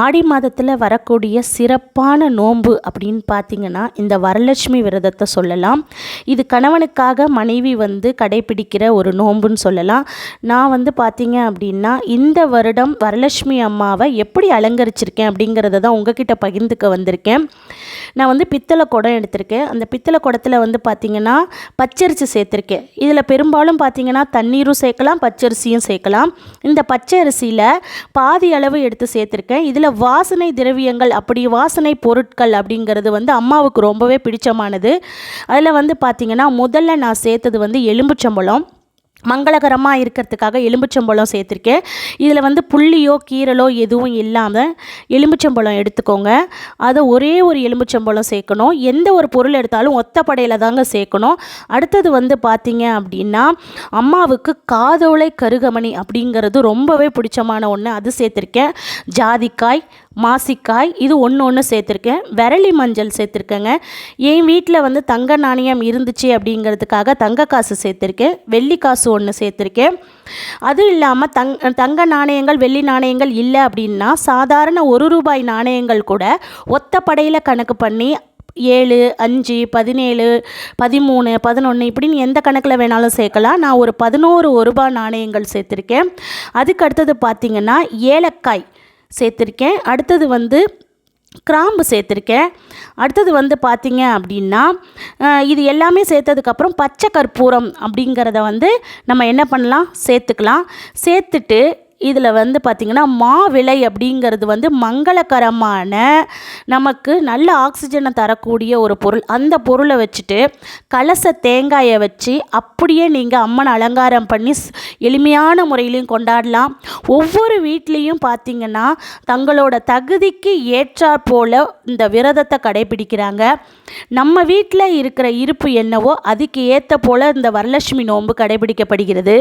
ஆடி மாதத்தில் வரக்கூடிய சிறப்பான நோன்பு அப்படின்னு பார்த்தீங்கன்னா இந்த வரலட்சுமி விரதத்தை சொல்லலாம். இது கணவனுக்காக மனைவி வந்து கடைபிடிக்கிற ஒரு நோன்புன்னு சொல்லலாம். நான் வந்து பார்த்தீங்க அப்படின்னா இந்த வருடம் வரலட்சுமி அம்மாவை எப்படி அலங்கரிச்சிருக்கேன் அப்படிங்கிறத தான் உங்ககிட்ட பகிர்ந்துக்க வந்திருக்கேன். நான் வந்து பித்தளை குடம் எடுத்திருக்கேன். அந்த பித்தளை குடத்தில் வந்து பார்த்திங்கன்னா பச்சரிசி சேர்த்துருக்கேன். இதில் பெரும்பாலும் பார்த்திங்கன்னா தண்ணீரும் சேர்க்கலாம் பச்சரிசியும் சேர்க்கலாம். இந்த பச்சரிசியில் பாதி அளவு எடுத்து சேர்த்துருக்கேன். இதில் வாசனை திரவியங்கள் அப்படி வாசனை பொருட்கள் அப்படிங்கிறது வந்து அம்மாவுக்கு ரொம்பவே பிடிச்சமானது. அதில் வந்து பார்த்திங்கன்னா முதல்ல நான் சேர்த்தது வந்து எலும்புச்சம்பழம். மங்களகரமாக இருக்கிறதுக்காக எலும்புச்சம்பழம் சேர்த்துருக்கேன். இதில் வந்து புள்ளியோ கீரலோ எதுவும் இல்லாமல் எலும்புச்சம்பழம் எடுத்துக்கோங்க. அதை ஒரே ஒரு எலும்புச்சம்பழம் சேர்க்கணும். எந்த ஒரு பொருள் எடுத்தாலும் ஒத்தப்படையில் தாங்க சேர்க்கணும். அடுத்தது வந்து பார்த்திங்க அப்படின்னா அம்மாவுக்கு காதோலை கருகமணி அப்படிங்கிறது ரொம்பவே பிடிச்சமான ஒன்று அது சேர்த்துருக்கேன். ஜாதிக்காய் மாசிக்காய் இது ஒன்று ஒன்று சேர்த்துருக்கேன். விரலி மஞ்சள் சேர்த்துருக்கேங்க. என் வீட்டில் வந்து தங்க நாணயம் இருந்துச்சு அப்படிங்கிறதுக்காக தங்க காசு சேர்த்துருக்கேன். வெள்ளி காசு ஒன்று சேர்த்துருக்கேன். அதுவும் இல்லாமல் தங் தங்க நாணயங்கள் வெள்ளி நாணயங்கள் இல்லை அப்படின்னா சாதாரண ஒரு ரூபாய் நாணயங்கள் கூட ஒத்த படையில் கணக்கு பண்ணி ஏழு அஞ்சு பதினேழு பதிமூணு பதினொன்று இப்படின்னு எந்த கணக்கில் வேணாலும் சேர்க்கலாம். நான் ஒரு பதினோரு ஒரு ரூபாய் நாணயங்கள் சேர்த்துருக்கேன். அதுக்கு அடுத்தது பார்த்திங்கன்னா ஏலக்காய். சேர்த்துருக்கேன். அடுத்தது வந்து கிராம்பு சேர்த்துருக்கேன். அடுத்தது வந்து பார்த்திங்க அப்படின்னா இது எல்லாமே சேர்த்ததுக்கப்புறம் பச்சை கற்பூரம் அப்படிங்கிறத வந்து நம்ம என்ன பண்ணலாம்? சேர்த்துக்கலாம். சேர்த்துட்டு இதில் வந்து பார்த்திங்கன்னா மாவிளை அப்படிங்கிறது வந்து மங்களகரமான நமக்கு நல்ல ஆக்சிஜனை தரக்கூடிய ஒரு பொருள். அந்த பொருளை வச்சுட்டு கலச தேங்காயை வச்சு அப்படியே நீங்கள் அம்மன் அலங்காரம் பண்ணி எளிமையான முறையிலையும் கொண்டாடலாம். ஒவ்வொரு வீட்லேயும் பார்த்திங்கன்னா தங்களோட தகுதிக்கு ஏற்றாற் போல் இந்த விரதத்தை கடைபிடிக்கிறாங்க. நம்ம வீட்டில் இருக்கிற இருப்பு என்னவோ அதுக்கு ஏற்ற போல் இந்த வரலட்சுமி நோன்பு கடைபிடிக்கப்படுகிறது.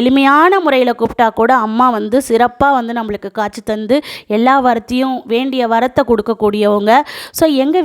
எளிமையான முறையில் கூப்பிட்டா கூட அம்மா வந்து சிறப்பாக வந்து நம்மளுக்கு காட்சி தந்து எல்லா வரத்தையும் வேண்டிய வரத்தை கொடுக்கக்கூடியவங்க. ஸோ எங்கள்